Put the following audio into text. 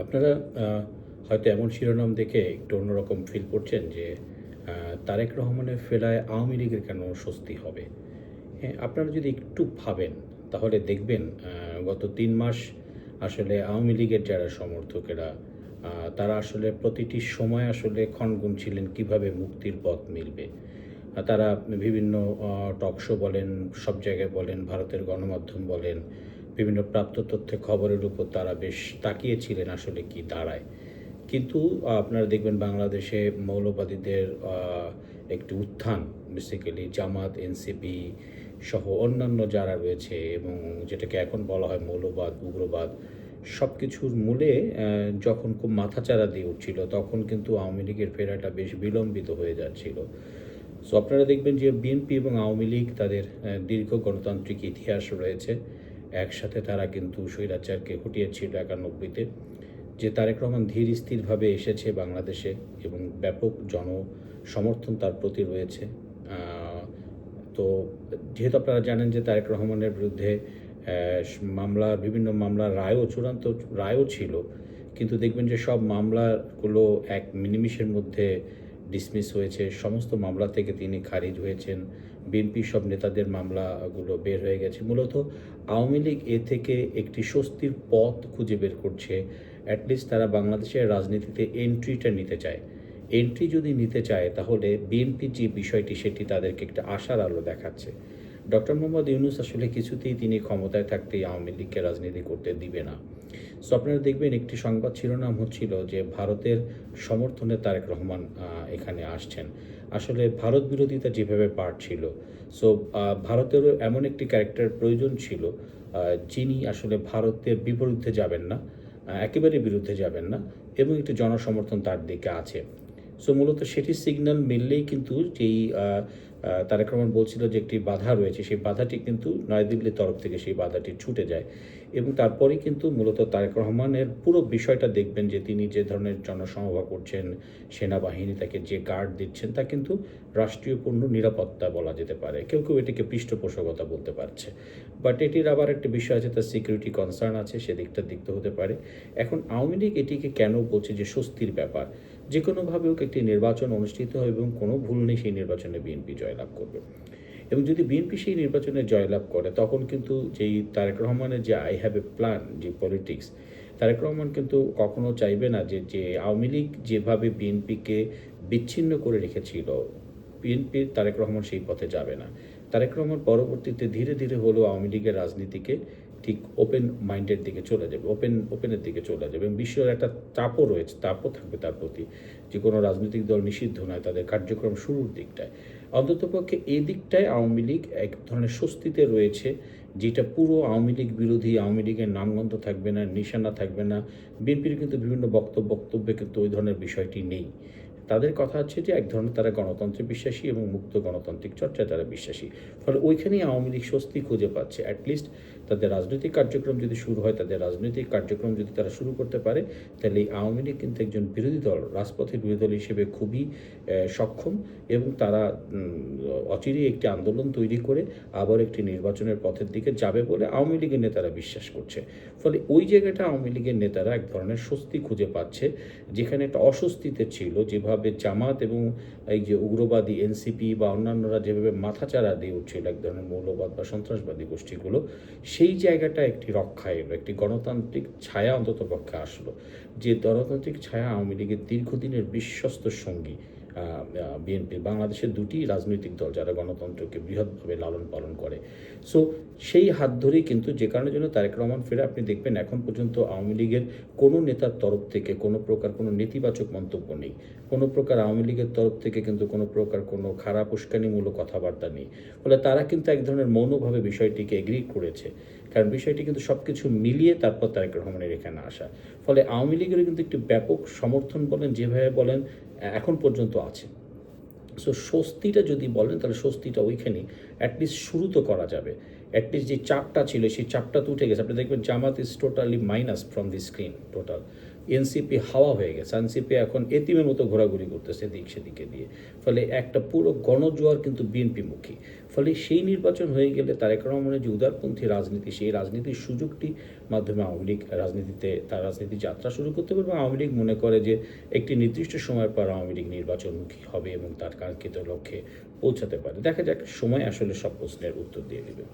আপনারা হয়তো এমন শিরোনাম দেখে একটু অন্যরকম ফিল করছেন যে তারেক রহমানের ফেরায় আওয়ামী লীগের কেন স্বস্তি হবে? হ্যাঁ আপনারা যদি একটু ভাবেন, তাহলে দেখবেন গত তিন মাস আসলে আওয়ামী লীগের যারা সমর্থকেরা তারা আসলে প্রতিটি সময় আসলে ক্ষণগুণ ছিলেন কীভাবে মুক্তির পথ মিলবে। তারা বিভিন্ন টক শো বলেন, সব জায়গায় বলেন, ভারতের গণমাধ্যম বলেন বিভিন্ন প্রাপ্ত তথ্যে খবরের উপর তারা বেশ তাকিয়েছিলেন আসলে কি দাঁড়ায়। কিন্তু আপনারা দেখবেন বাংলাদেশে মৌলবাদীদের একটি উত্থান বেসিক্যালি জামাত, এনসিপি সহ অন্যান্য যারা রয়েছে এবং যেটাকে এখন বলা হয় মৌলবাদ, উগ্রবাদ সব কিছুর মূলে যখন খুব মাথাচাড়া দিয়ে উঠছিল, তখন কিন্তু আওয়ামী লীগের ফেরাটা বেশ বিলম্বিত হয়ে যাচ্ছিল। সো আপনারা দেখবেন যে বিএনপি এবং আওয়ামী লীগ তাদের দীর্ঘ গণতান্ত্রিক ইতিহাস রয়েছে। একসাথে তারা কিন্তু স্বৈরাচারকে হটিয়েছিল একানব্বইতে যে তারেক রহমান ধীর স্থিরভাবে এসেছে বাংলাদেশে এবং ব্যাপক জন সমর্থন তার প্রতি রয়েছে। তো যেহেতু আপনারা জানেন যে তারেক রহমানের বিরুদ্ধে মামলা বিভিন্ন মামলার রায়ও চূড়ান্ত রায়ও ছিল, কিন্তু দেখবেন যে সব মামলাগুলো এক মিনিমিশের মধ্যে ডিসমিস হয়েছে। সমস্ত মামলা থেকে তিনি খারিজ হয়েছেন। বিএনপি সব নেতাদের মামলাগুলো বের হয়ে গেছে। মূলত আওয়ামী লীগ এ থেকে একটি স্বস্তির পথ খুঁজে বের করছে। অ্যাটলিস্ট তারা বাংলাদেশের রাজনীতিতে এন্ট্রিটা নিতে চায়। এন্ট্রি যদি নিতে চায়, তাহলে বিএনপির যে বিষয়টি, সেটি তাদেরকে একটা আশার আলো দেখাচ্ছে। ডক্টর মোহাম্মদ ইউনুস আসলে কিছুতেই তিনি ক্ষমতায় থাকতে আওয়ামী লীগকে রাজনীতি করতে দিবে না। সো আপনারা দেখবেন একটি সংবাদ শিরোনাম হচ্ছিল যে ভারতের সমর্থনে তারেক রহমান এখানে আসছেন। আসলে ভারত বিরোধিতা যেভাবে পার্ট ছিল, সো ভারতেরও এমন একটি ক্যারেক্টার প্রয়োজন ছিল যিনি আসলে ভারতের বিপরীতে যাবেন না একেবারে বিরুদ্ধে যাবেন না, এবং একটি জনসমর্থন তার দিকে আছে। সো মূলত সেটি সিগন্যাল মিললেই কিন্তু যেই তারেক রহমান বলছিল যে একটি বাধা রয়েছে, সেই বাধাটি কিন্তু নয়াদিল্লির তরফ থেকে সেই বাধাটি ছুটে যায়। এবং তারপরেই কিন্তু মূলত তারেক রহমানের পুরো বিষয়টা দেখবেন যে তিনি যে ধরনের জনসমাবেশ করছেন, সেনাবাহিনী তাকে যে গার্ড দিচ্ছেন, তা কিন্তু রাষ্ট্রীয় পূর্ণ নিরাপত্তা বলা যেতে পারে। কেউ কেউ এটিকে পৃষ্ঠপোষকতা বলতে পারছে। বাট এটির আবার একটা বিষয় আছে, তার সিকিউরিটি কনসার্ন আছে সেদিকটা দেখতে হতে পারে। এখন আওয়ামী লীগ এটিকে কেন বলছে যে স্বস্তির ব্যাপার? যে কোনোভাবে হোক একটি নির্বাচন অনুষ্ঠিত হবে এবং কোনো ভুল নেই, সেই নির্বাচনে বিএনপি জয়লাভ করবে। এবং যদি বিএনপি সেই নির্বাচনে জয়লাভ করে, তখন কিন্তু যেই তারেক রহমানের যে আই হ্যাভ এ প্ল্যান যে পলিটিক্স তারেক রহমান কিন্তু কখনো চাইবে না যে যে আওয়ামী লীগ যেভাবে বিএনপিকে বিচ্ছিন্ন করে রেখেছিল বিএনপির তারেক রহমান সেই পথে যাবে না। তারেক রহমান পরবর্তীতে ধীরে ধীরে হলেও আওয়ামী লীগের রাজনীতিকে ঠিক ওপেন মাইন্ডের দিকে চলে যাবে ওপেন ওপেনের দিকে চলে যাবে এবং বিশ্বের একটা চাপও রয়েছে, চাপও থাকবে তার প্রতি যে কোনো রাজনৈতিক দল নিষিদ্ধ নয়, তাদের কার্যক্রম শুরুর দিকটায়। অন্ততপক্ষে এই দিকটায় আওয়ামী লীগ এক ধরনের স্বস্তিতে রয়েছে, যেটা পুরো আওয়ামী লীগ বিরোধী, আওয়ামী লীগের নামগন্ধ থাকবে না, নিশানা থাকবে না। বিএনপির কিন্তু বিভিন্ন বক্তব্য, বক্তব্যে কিন্তু ওই ধরনের বিষয়টি নেই। তাদের কথা হচ্ছে যে এক ধরনের তারা গণতন্ত্রে বিশ্বাসী এবং মুক্ত গণতান্ত্রিক চর্চায় তারা বিশ্বাসী। ফলে ওইখানেই আওয়ামী লীগ স্বস্তি খুঁজে পাচ্ছে অ্যাটলিস্ট তাদের রাজনৈতিক কার্যক্রম যদি শুরু হয়, তাদের রাজনৈতিক কার্যক্রম যদি তারা শুরু করতে পারে, তাহলে এই আওয়ামী লীগ কিন্তু একজন বিরোধী দল, রাজপথের বিরোধী দল হিসেবে খুবই সক্ষম এবং তারা অচিরেই একটি আন্দোলন তৈরি করে আবার একটি নির্বাচনের পথের দিকে যাবে বলে আওয়ামী লীগের নেতারা বিশ্বাস করছে। ফলে ওই জায়গাটা আওয়ামী লীগের নেতারা এক ধরনের স্বস্তি খুঁজে পাচ্ছে, যেখানে একটা অস্বস্তিতে ছিল যেভাবে জামাত এবং এই যে উগ্রবাদী এনসিপি বা অন্যান্যরা যেভাবে মাথাচাড়া দিয়ে উঠছিল, এক ধরনের মৌলবাদ বা সন্ত্রাসবাদী গোষ্ঠীগুলো সেই জায়গাটা একটি রক্ষা এলো একটি গণতান্ত্রিক ছায়া অন্তত পক্ষে আসলো। যে গণতান্ত্রিক ছায়া আওয়ামী লীগের দীর্ঘদিনের বিশ্বস্ত সঙ্গী বিএনপি বাংলাদেশের দুটি রাজনৈতিক দল যারা গণতন্ত্রকে বৃহৎভাবে লালন পালন করে। সো সেই হাত ধরেই কিন্তু যে কারণের জন্য তারেক রহমান ফেরে, আপনি দেখবেন এখন পর্যন্ত আওয়ামী লীগের কোনো নেতার তরফ থেকে কোনো প্রকার কোনো নেতিবাচক মন্তব্য নেই। কোনো প্রকার আওয়ামী লীগের তরফ থেকে কিন্তু কোনো প্রকার কোনো খারাপ উস্কানিমূলক কথাবার্তা নেই। ফলে তারা কিন্তু এক ধরনের মৌনভাবে বিষয়টিকে এগ্রি করেছে। কারণ বিষয়টি কিন্তু সব কিছু মিলিয়ে তারপর তারেক রহমানের এখানে আসা। ফলে আওয়ামী লীগের কিন্তু একটি ব্যাপক সমর্থন বলেন, যেভাবে বলেন এখন পর্যন্ত আছে। সো স্বস্তিটা যদি বলেন, তাহলে স্বস্তিটা ওইখানে অ্যাটলিস্ট শুরু তো করা যাবে। অ্যাটলিস্ট যে চাপটা ছিল, সেই চাপটা তো উঠে গেছে। আপনি দেখবেন Jamaat is totally minus from the screen total NCP হাওয়া হয়ে গেছে। এনসিপি এখন এতিমের মতো ঘোরাঘুরি করতেছে দিক সেদিকে দিয়ে। ফলে একটা পুরো গণজোয়ার কিন্তু বিএনপিমুখী ফলে সেই নির্বাচন হয়ে গেলে তার তারেক রহমানের যে উদারপন্থী রাজনীতি, সেই রাজনীতির সুযোগটি মাধ্যমে আওয়ামী লীগ রাজনীতিতে, তার রাজনীতি যাত্রা শুরু করতে পারবে। এবং আওয়ামী লীগ মনে করে যে একটি নির্দিষ্ট সময়ের পর আওয়ামী লীগ নির্বাচনমুখী হবে এবং তার কাঙ্ক্ষিত লক্ষ্যে পৌঁছাতে পারে। দেখা যাক, সময় আসলে সব প্রশ্নের উত্তর দিয়ে দেবে।